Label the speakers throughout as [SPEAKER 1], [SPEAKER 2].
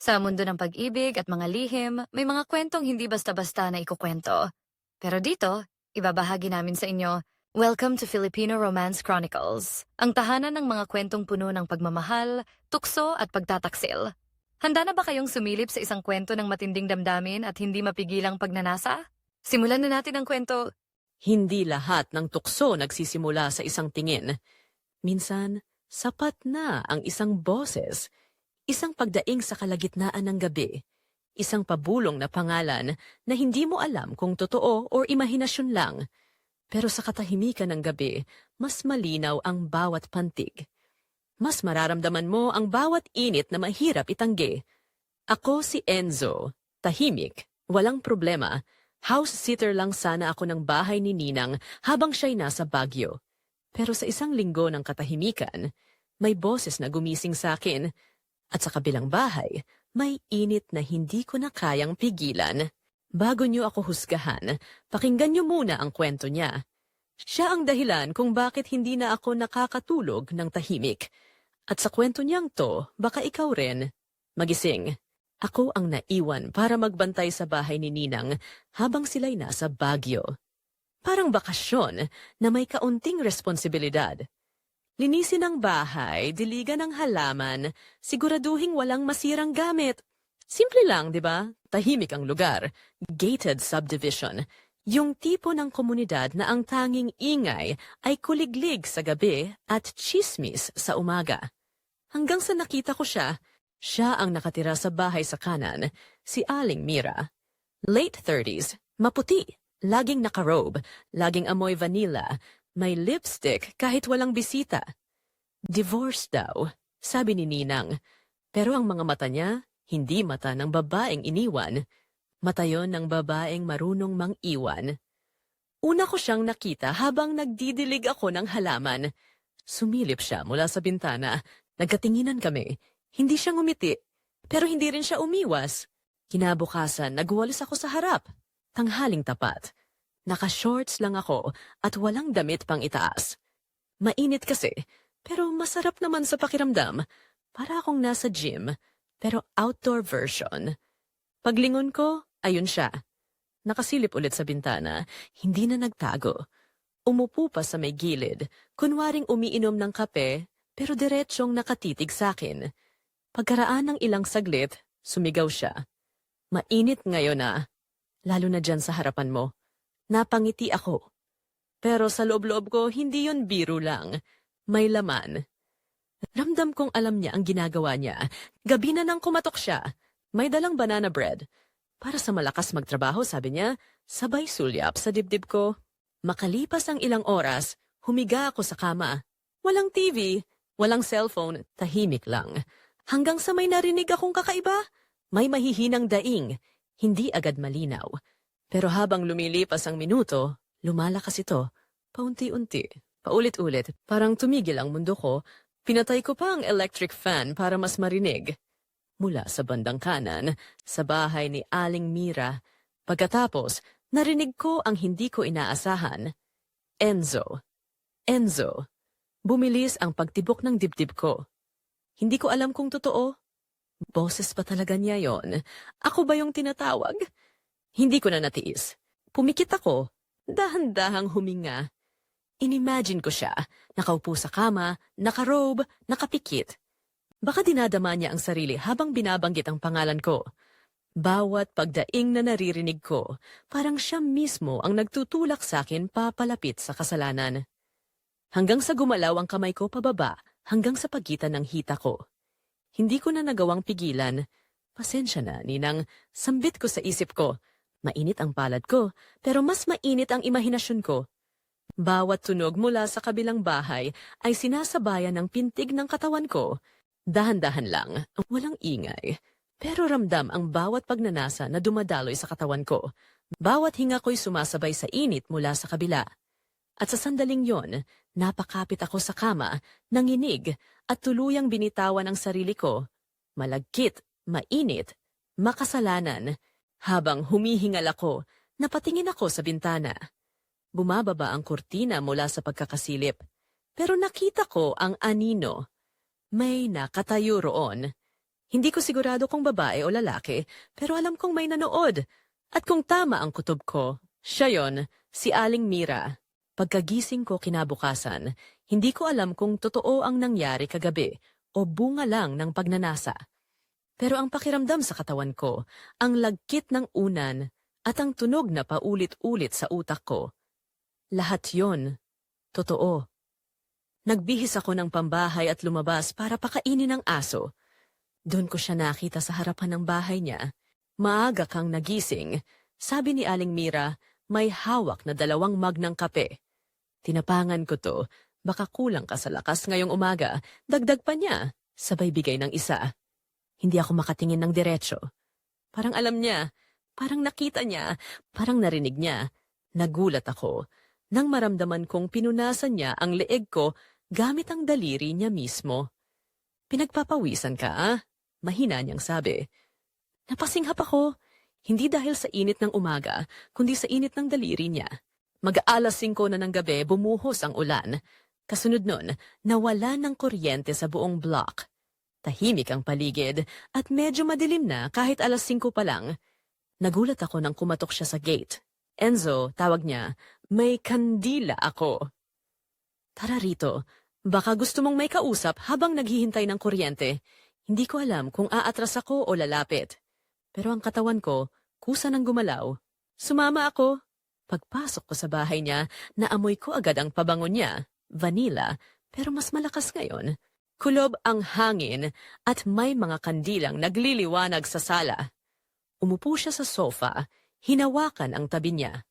[SPEAKER 1] Sa mundo ng pag-ibig at mga lihim, may mga kwentong hindi basta-basta na ikukwento. Pero dito, ibabahagi namin sa inyo, Welcome to Filipino Romance Chronicles, ang tahanan ng mga kwentong puno ng pagmamahal, tukso at pagtataksil. Handa na ba kayong sumilip sa isang kwento ng matinding damdamin at hindi mapigilang pagnanasa? Simulan na natin ang kwento.
[SPEAKER 2] Hindi lahat ng tukso nagsisimula sa isang tingin. Minsan, sapat na ang isang boses, isang pagdaing sa kalagitnaan ng gabi, isang pabulong na pangalan na hindi mo alam kung totoo o imahinasyon lang. Pero sa katahimikan ng gabi, mas malinaw ang bawat pantig. Mas mararamdaman mo ang bawat init na mahirap itanggi. Ako si Enzo, tahimik, walang problema, House sitter lang sana ako ng bahay ni Ninang habang siya'y nasa Baguio. Pero sa isang linggo ng katahimikan, may boses na gumising sa akin. At sa kabilang bahay, may init na hindi ko na kayang pigilan. Bago niyo ako husgahan, pakinggan niyo muna ang kwento niya. Siya ang dahilan kung bakit hindi na ako nakakatulog ng tahimik. At sa kwento niyang to, baka ikaw rin. Magising. Ako ang naiwan para magbantay sa bahay ni Ninang habang sila'y nasa Baguio. Parang bakasyon na may kaunting responsibilidad. Linisin ang bahay, diligan ang halaman, siguraduhing walang masirang gamit. Simple lang, di ba? Tahimik ang lugar. Gated subdivision. Yung tipo ng komunidad na ang tanging ingay ay kuliglig sa gabi at chismis sa umaga. Hanggang sa nakita ko siya, siya ang nakatira sa bahay sa kanan, si Aling Mira. Late 30s, maputi, laging nakarobe, laging amoy vanilla, may lipstick kahit walang bisita. Divorce daw, sabi ni Ninang. Pero ang mga mata niya, hindi mata ng babaeng iniwan. Mata yon ng babaeng marunong mang-iwan. Una ko siyang nakita habang nagdidilig ako ng halaman. Sumilip siya mula sa bintana. Nagkatinginan kami. Hindi siya ngumiti, pero hindi rin siya umiwas. Kinabukasan, nagwalis ako sa harap. Tanghaling tapat. Naka-shorts lang ako at walang damit pang itaas. Mainit kasi, pero masarap naman sa pakiramdam. Para akong nasa gym, pero outdoor version. Paglingon ko, ayun siya. Nakasilip ulit sa bintana, hindi na nagtago. Umupo pa sa may gilid, kunwaring umiinom ng kape, pero diretsyong nakatitig sa akin. Pagkaraan ng ilang saglit, sumigaw siya. Mainit ngayon na, lalo na dyan sa harapan mo. Napangiti ako. Pero sa loob-loob ko, hindi yon biro lang. May laman. Ramdam kong alam niya ang ginagawa niya. Gabi na nang kumatok siya. May dalang banana bread. Para sa malakas magtrabaho, sabi niya, sabay sulyap sa dibdib ko. Makalipas ang ilang oras, humiga ako sa kama. Walang TV, walang cellphone, tahimik lang. Hanggang sa may narinig akong kakaiba, may mahihinang daing, hindi agad malinaw. Pero habang lumilipas ang minuto, lumalakas ito, paunti-unti, paulit-ulit, parang tumigil ang mundo ko, pinatay ko pa ang electric fan para mas marinig. Mula sa bandang kanan, sa bahay ni Aling Mira, pagkatapos, narinig ko ang hindi ko inaasahan. Enzo. Enzo. Bumilis ang pagtibok ng dibdib ko. Hindi ko alam kung totoo. Boses pa talaga niya yon. Ako ba yung tinatawag? Hindi ko na natiis. Pumikit ako. Dahan-dahang huminga. Inimagine ko siya. Nakaupo sa kama, nakarobe, nakapikit. Baka dinadama niya ang sarili habang binabanggit ang pangalan ko. Bawat pagdaing na naririnig ko, parang siya mismo ang nagtutulak sa akin papalapit sa kasalanan. Hanggang sa gumalaw ang kamay ko pababa, hanggang sa pagitan ng hita ko. Hindi ko na nagawang pigilan. Pasensya na, Ninang. Sambit ko sa isip ko. Mainit ang palad ko, pero mas mainit ang imahinasyon ko. Bawat tunog mula sa kabilang bahay ay sinasabayan ng pintig ng katawan ko. Dahan-dahan lang, walang ingay. Pero ramdam ang bawat pagnanasa na dumadaloy sa katawan ko. Bawat hinga ko'y sumasabay sa init mula sa kabila. At sa sandaling yon, napakapit ako sa kama, nanginig, at tuluyang binitawan ang sarili ko. Malagkit, mainit, makasalanan. Habang humihingal ako, napatingin ako sa bintana. Bumababa ang kurtina mula sa pagkakasilip. Pero nakita ko ang anino. May nakatayo roon. Hindi ko sigurado kung babae o lalaki, pero alam kong may nanood. At kung tama ang kutob ko, siya yon, si Aling Mira. Pagkagising ko kinabukasan, hindi ko alam kung totoo ang nangyari kagabi o bunga lang ng pagnanasa. Pero ang pakiramdam sa katawan ko, ang lagkit ng unan at ang tunog na paulit-ulit sa utak ko, lahat yon, totoo. Nagbihis ako ng pambahay at lumabas para pakainin ng aso. Doon ko siya nakita sa harapan ng bahay niya. Maaga kang nagising, sabi ni Aling Mira, may hawak na dalawang mug ng kape. Tinapangan ko to, baka kulang ka sa lakas ngayong umaga, dagdag pa niya, sabay bigay ng isa. Hindi ako makatingin ng diretsyo. Parang alam niya, parang nakita niya, parang narinig niya. Nagulat ako nang maramdaman kong pinunasan niya ang leeg ko gamit ang daliri niya mismo. Pinagpapawisan ka, ah? Mahina niyang sabi. Napasinghap ako, hindi dahil sa init ng umaga, kundi sa init ng daliri niya. Mag-aalas 5 na ng gabi bumuhos ang ulan. Kasunod nun, nawala ng kuryente sa buong block. Tahimik ang paligid at medyo madilim na kahit alas 5 pa lang. Nagulat ako nang kumatok siya sa gate. Enzo, tawag niya, may kandila ako. Tara rito, baka gusto mong may kausap habang naghihintay ng kuryente. Hindi ko alam kung aatras ako o lalapit. Pero ang katawan ko, kusa ng gumalaw. Sumama ako. Pagpasok ko sa bahay niya, naamoy ko agad ang pabango niya. Vanilla, pero mas malakas ngayon. Kulob ang hangin at may mga kandilang nagliliwanag sa sala. Umupo siya sa sofa, hinawakan ang tabi niya.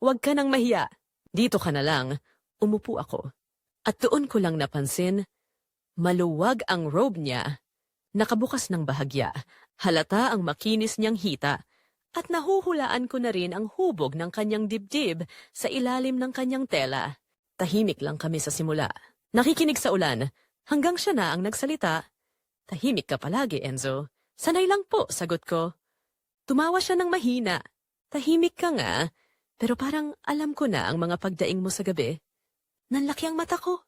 [SPEAKER 2] Huwag ka nang mahiya. Dito ka na lang. Umupo ako. At doon ko lang napansin, maluwag ang robe niya. Nakabukas ng bahagya, halata ang makinis niyang hita, at nahuhulaan ko na rin ang hubog ng kanyang dibdib sa ilalim ng kanyang tela. Tahimik lang kami sa simula. Nakikinig sa ulan, hanggang siya na ang nagsalita. Tahimik ka palagi, Enzo. Sanay lang po, sagot ko. Tumawa siya ng mahina. Tahimik ka nga, pero parang alam ko na ang mga pagdaing mo sa gabi. Nanlaki ang mata ko.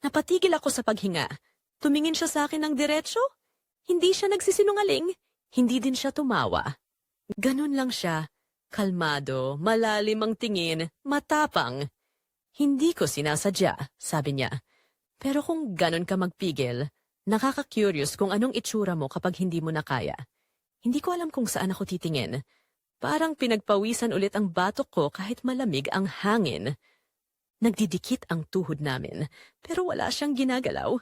[SPEAKER 2] Napatigil ako sa paghinga. Tumingin siya sa akin ng diretsyo. Hindi siya nagsisinungaling. Hindi din siya tumawa. Ganun lang siya. Kalmado, malalim ang tingin, matapang. Hindi ko sinasadya, sabi niya. Pero kung ganun ka magpigil, nakaka-curious kung anong itsura mo kapag hindi mo na kaya. Hindi ko alam kung saan ako titingin. Parang pinagpawisan ulit ang batok ko kahit malamig ang hangin. Nagdidikit ang tuhod namin, pero wala siyang ginagalaw.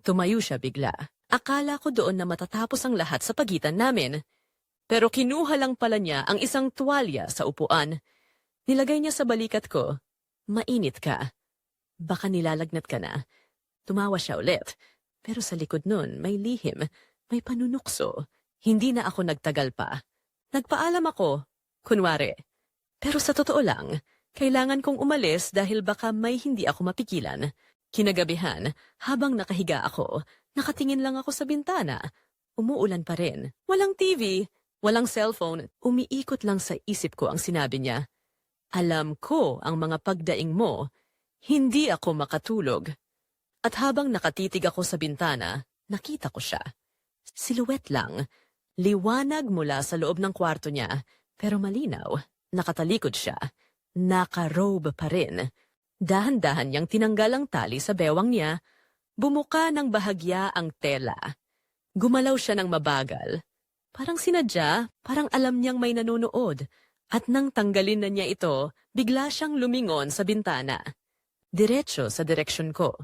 [SPEAKER 2] Tumayo siya bigla. Akala ko doon na matatapos ang lahat sa pagitan namin. Pero kinuha lang pala niya ang isang tuwalya sa upuan. Nilagay niya sa balikat ko. Mainit ka. Baka nilalagnat ka na. Tumawa siya ulit. Pero sa likod nun, may lihim, may panunukso. Hindi na ako nagtagal pa. Nagpaalam ako, kunwari. Pero sa totoo lang, kailangan kong umalis dahil baka may hindi ako mapigilan. Kinagabihan, habang nakahiga ako, nakatingin lang ako sa bintana. Umuulan pa rin. Walang TV, walang cellphone. Umiikot lang sa isip ko ang sinabi niya. Alam ko ang mga pagdaing mo. Hindi ako makatulog. At habang nakatitig ako sa bintana, nakita ko siya. Silhouette lang. Liwanag mula sa loob ng kwarto niya, pero malinaw. Nakatalikod siya. Naka-robe pa rin. Dahan-dahan niyang tinanggal ang tali sa bewang niya. Bumuka ng bahagya ang tela. Gumalaw siya ng mabagal. Parang sinadya, parang alam niyang may nanonood. At nang tanggalin na niya ito, bigla siyang lumingon sa bintana. Diretso sa direksyon ko.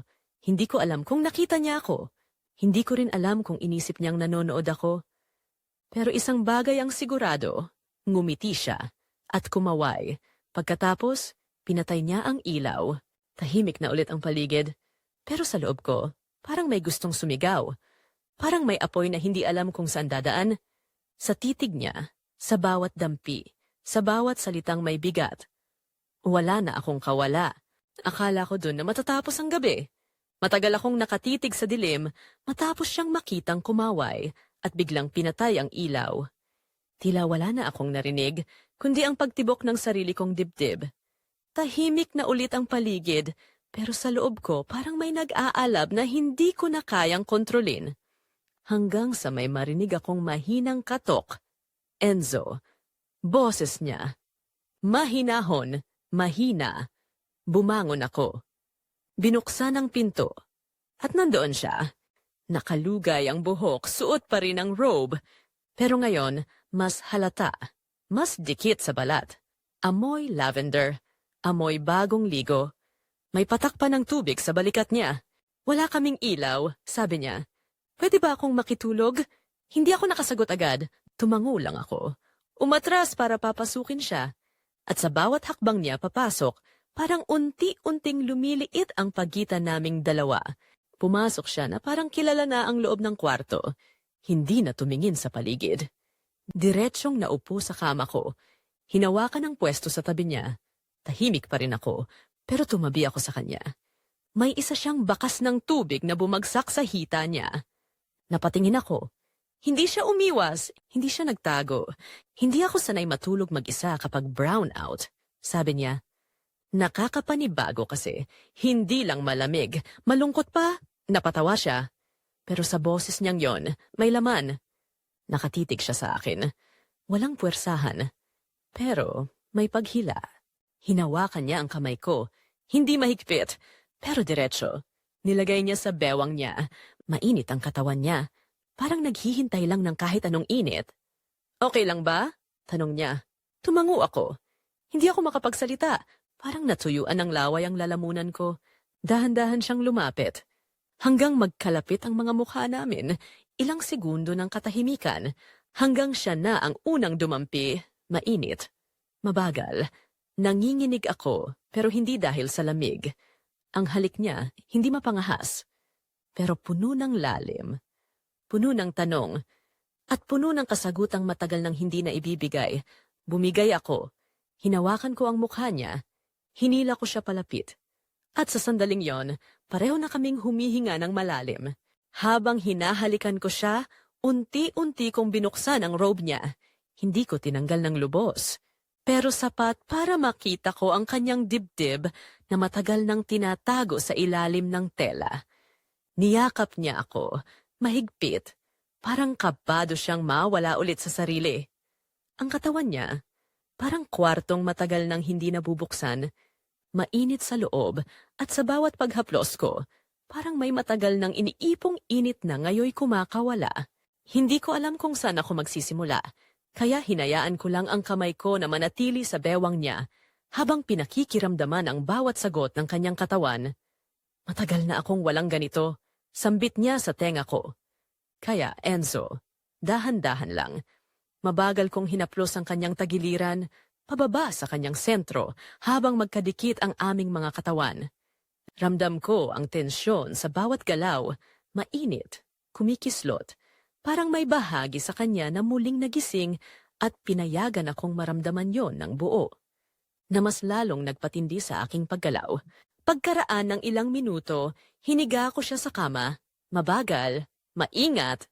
[SPEAKER 2] Hindi ko alam kung nakita niya ako. Hindi ko rin alam kung inisip niyang nanonood ako. Pero isang bagay ang sigurado, ngumiti siya at kumaway. Pagkatapos, pinatay niya ang ilaw. Tahimik na ulit ang paligid. Pero sa loob ko, parang may gustong sumigaw. Parang may apoy na hindi alam kung saan dadaan. Sa titig niya, sa bawat dampi, sa bawat salitang may bigat. Wala na akong kawala. Akala ko dun na matatapos ang gabi. Matagal akong nakatitig sa dilim matapos siyang makitang kumaway at biglang pinatay ang ilaw. Tila wala na akong narinig, kundi ang pagtibok ng sarili kong dibdib. Tahimik na ulit ang paligid, pero sa loob ko parang may nag-aalab na hindi ko na kayang kontrolin. hanggang sa may marinig akong mahinang katok. Enzo, boses niya. Mahinahon, mahina. Bumangon ako. Binuksan ang pinto. At nandoon siya. Nakalugay ang buhok, suot pa rin ang robe. Pero ngayon, mas halata. Mas dikit sa balat. Amoy lavender. Amoy bagong ligo. May patak pa ng tubig sa balikat niya. Wala kaming ilaw, sabi niya. Pwede ba akong makitulog? Hindi ako nakasagot agad. Tumango lang ako. Umatras para papasukin siya. At sa bawat hakbang niya papasok, parang unti-unting lumiliit ang pagitan naming dalawa. Pumasok siya na parang kilala na ang loob ng kwarto. Hindi na tumingin sa paligid. Diretsyong naupo sa kama ko. Hinawakan ang pwesto sa tabi niya. Tahimik pa rin ako, pero tumabi ako sa kanya. May isa siyang bakas ng tubig na bumagsak sa hita niya. Napatingin ako. Hindi siya umiwas, hindi siya nagtago. Hindi ako sanay matulog mag-isa kapag brown out. Sabi niya, nakakapanibago kasi. Hindi lang malamig, malungkot pa. Napatawa siya. Pero sa boses niyang yon, may laman. Nakatitig siya sa akin. Walang puwersahan. Pero may paghila. Hinawakan niya ang kamay ko. Hindi mahigpit, pero diretsyo. Nilagay niya sa bewang niya. Mainit ang katawan niya. Parang naghihintay lang ng kahit anong init. Okay lang ba? Tanong niya. Tumango ako. Hindi ako makapagsalita. Parang natuyuan ng laway ang lalamunan ko. Dahan-dahan siyang lumapit. Hanggang magkalapit ang mga mukha namin, ilang segundo ng katahimikan, hanggang siya na ang unang dumampi, mainit. Mabagal. Nanginginig ako, pero hindi dahil sa lamig. Ang halik niya, hindi mapangahas. Pero puno ng lalim. Puno ng tanong. At puno ng kasagutang matagal nang hindi na ibibigay. Bumigay ako. Hinawakan ko ang mukha niya. Hinila ko siya palapit. At sa sandaling yon, pareho na kaming humihinga ng malalim. Habang hinahalikan ko siya, unti-unti kong binuksan ang robe niya. Hindi ko tinanggal ng lubos. Pero sapat para makita ko ang kanyang dibdib na matagal nang tinatago sa ilalim ng tela. Niyakap niya ako, mahigpit, parang kabado siyang mawala ulit sa sarili. Ang katawan niya, parang kwartong matagal nang hindi nabubuksan, mainit sa loob at sa bawat paghaplos ko, parang may matagal nang iniipong init na ngayoy kumakawala. Hindi ko alam kung saan ako magsisimula, kaya hinayaan ko lang ang kamay ko na manatili sa bewang niya habang pinakikiramdaman ang bawat sagot ng kanyang katawan. Matagal na akong walang ganito. Sambit niya sa tenga ko. Kaya, Enzo, dahan-dahan lang. Mabagal kong hinaplos ang kanyang tagiliran, pababa sa kanyang sentro, habang magkadikit ang aming mga katawan. Ramdam ko ang tensyon sa bawat galaw, mainit, kumikislot, parang may bahagi sa kanya na muling nagising at pinayagan akong maramdaman yon ng buo. Na mas lalong nagpatindi sa aking paggalaw. Pagkaraan ng ilang minuto, hiniga ko siya sa kama, mabagal, maingat,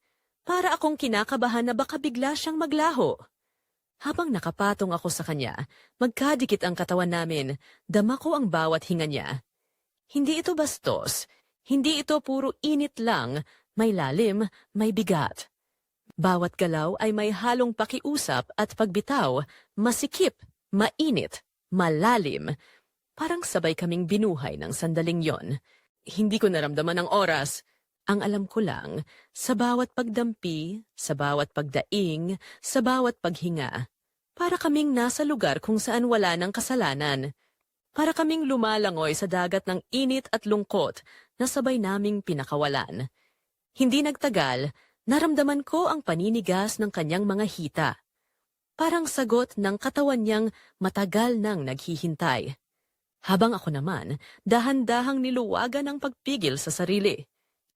[SPEAKER 2] para akong kinakabahan na baka bigla siyang maglaho. Habang nakapatong ako sa kanya, magkadikit ang katawan namin, dama ang bawat hinga niya. Hindi ito bastos, hindi ito puro init lang, may lalim, may bigat. Bawat galaw ay may halong pakiusap at pagbitaw, masikip, mainit, malalim. Parang sabay kaming binuhay ng sandaling yon. Hindi ko naramdaman ang oras. Ang alam ko lang, sa bawat pagdampi, sa bawat pagdaing, sa bawat paghinga, para kaming nasa lugar kung saan wala ng kasalanan. Para kaming lumalangoy sa dagat ng init at lungkot na sabay naming pinakawalan. Hindi nagtagal, naramdaman ko ang paninigas ng kanyang mga hita. Parang sagot ng katawan niyang matagal nang naghihintay. Habang ako naman, dahan-dahang niluwagan ang pagpigil sa sarili.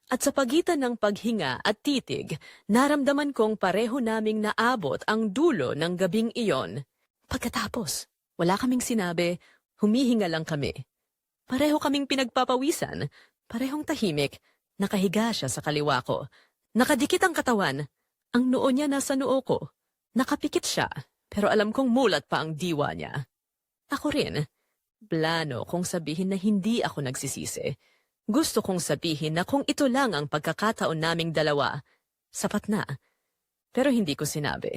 [SPEAKER 2] At sa pagitan ng paghinga at titig, naramdaman kong pareho naming naabot ang dulo ng gabing iyon. Pagkatapos, wala kaming sinabi, humihinga lang kami. Pareho kaming pinagpapawisan, parehong tahimik, nakahiga siya sa kaliwa ko. Nakadikit ang katawan, ang noo niya nasa noo ko. Nakapikit siya, pero alam kong mulat pa ang diwa niya. Ako rin, Plano kong sabihin na hindi ako nagsisisi. Gusto kong sabihin na kung ito lang ang pagkakataon naming dalawa, sapat na. Pero hindi ko sinabi.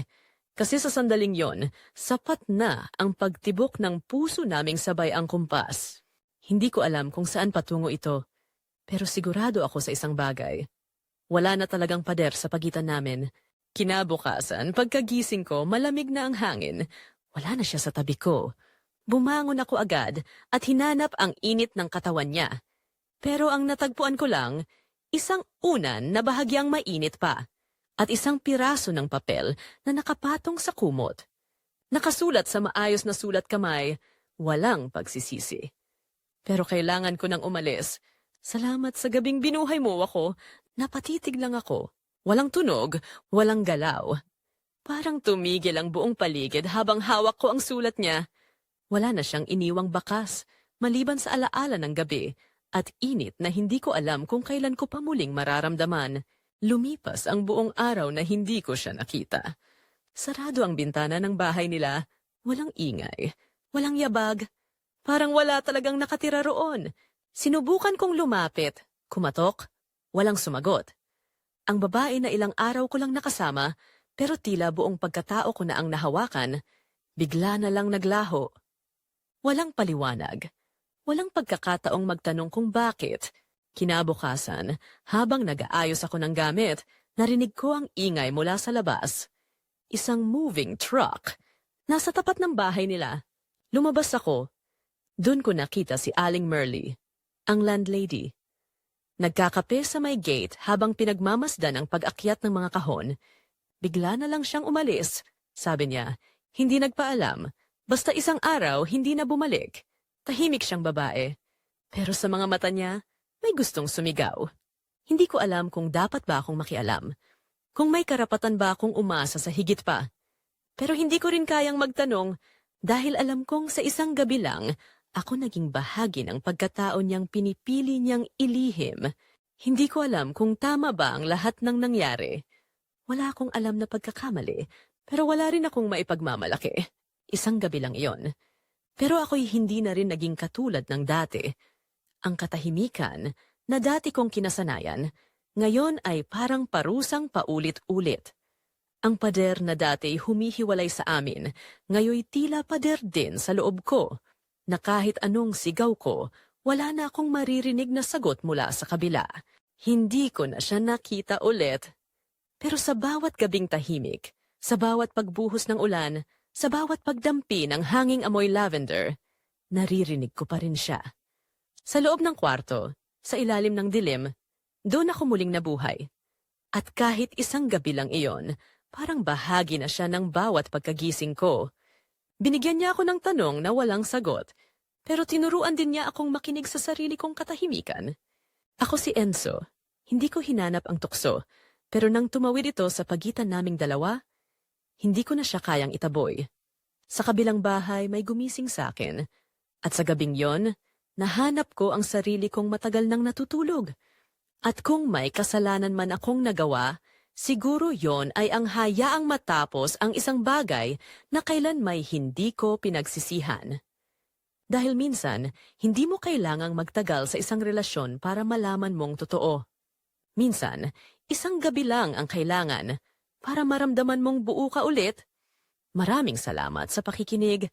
[SPEAKER 2] Kasi sa sandaling yon, sapat na ang pagtibok ng puso naming sabay ang kumpas. Hindi ko alam kung saan patungo ito, pero sigurado ako sa isang bagay. Wala na talagang pader sa pagitan namin. Kinabukasan, pagkagising ko, malamig na ang hangin. Wala na siya sa tabi ko. Bumangon ako agad at hinanap ang init ng katawan niya. Pero ang natagpuan ko lang, isang unan na bahagyang mainit pa at isang piraso ng papel na nakapatong sa kumot. Nakasulat sa maayos na sulat kamay, walang pagsisisi. Pero kailangan ko nang umalis. Salamat sa gabing binuhay mo ako, napatitig lang ako. Walang tunog, walang galaw. Parang tumigil ang buong paligid habang hawak ko ang sulat niya. Wala na siyang iniwang bakas, maliban sa alaala ng gabi, at init na hindi ko alam kung kailan ko pa muling mararamdaman. Lumipas ang buong araw na hindi ko siya nakita. Sarado ang bintana ng bahay nila. Walang ingay, walang yabag. Parang wala talagang nakatira roon. Sinubukan kong lumapit. Kumatok. Walang sumagot. Ang babae na ilang araw ko lang nakasama, pero tila buong pagkatao ko na ang nahawakan, bigla na lang naglaho. Walang paliwanag. Walang pagkakataong magtanong kung bakit. Kinabukasan, habang nag-aayos ako ng gamit, narinig ko ang ingay mula sa labas. Isang moving truck. Nasa tapat ng bahay nila. Lumabas ako. Doon ko nakita si Aling Merly, ang landlady. Nagkakape sa may gate habang pinagmamasdan ang pag-akyat ng mga kahon. Bigla na lang siyang umalis. Sabi niya, hindi nagpaalam. Basta isang araw, hindi na bumalik. Tahimik siyang babae. Pero sa mga mata niya, may gustong sumigaw. Hindi ko alam kung dapat ba akong makialam. Kung may karapatan ba akong umasa sa higit pa. Pero hindi ko rin kayang magtanong dahil alam kong sa isang gabi lang, ako naging bahagi ng pagkatao niyang pinipili niyang ilihim. Hindi ko alam kung tama ba ang lahat ng nangyari. Wala akong alam na pagkakamali, pero wala rin akong maipagmamalaki. Isang gabi lang iyon. Pero ako'y hindi na rin naging katulad ng dati. Ang katahimikan na dati kong kinasanayan, ngayon ay parang parusang paulit-ulit. Ang pader na dati humihiwalay sa amin, ngayoy tila pader din sa loob ko, na kahit anong sigaw ko, wala na akong maririnig na sagot mula sa kabila. Hindi ko na siya nakita ulit. Pero sa bawat gabing tahimik, sa bawat pagbuhos ng ulan, sa bawat pagdampi ng hanging amoy lavender, naririnig ko pa rin siya. Sa loob ng kwarto, sa ilalim ng dilim, doon ako muling nabuhay. At kahit isang gabi lang iyon, parang bahagi na siya ng bawat pagkagising ko. Binigyan niya ako ng tanong na walang sagot, pero tinuruan din niya akong makinig sa sarili kong katahimikan. Ako si Enzo. Hindi ko hinanap ang tukso, pero nang tumawid ito sa pagitan naming dalawa, hindi ko na siya kayang itaboy. Sa kabilang bahay may gumising sa akin, at sa gabing yon, nahanap ko ang sarili kong matagal nang natutulog. At kung may kasalanan man akong nagawa, siguro yon ay ang hayaang matapos ang isang bagay na kailan may hindi ko pinagsisihan. Dahil minsan, hindi mo kailangang magtagal sa isang relasyon para malaman mong totoo. Minsan, isang gabi lang ang kailangan para maramdaman mong buo ka ulit. Maraming salamat sa pakikinig.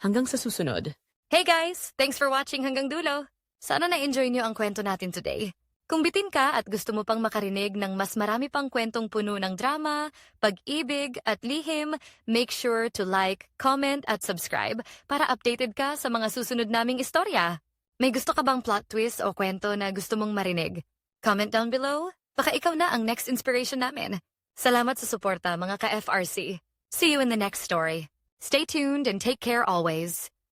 [SPEAKER 2] Hanggang sa susunod.
[SPEAKER 1] Hey guys! Thanks for watching hanggang dulo. Sana na-enjoy niyo ang kwento natin today. Kung bitin ka at gusto mo pang makarinig ng mas marami pang kwentong puno ng drama, pag-ibig at lihim, make sure to like, comment at subscribe para updated ka sa mga susunod naming istorya. May gusto ka bang plot twist o kwento na gusto mong marinig? Comment down below. Baka ikaw na ang next inspiration namin. Salamat sa suporta mga ka-FRC. See you in the next story. Stay tuned and take care always.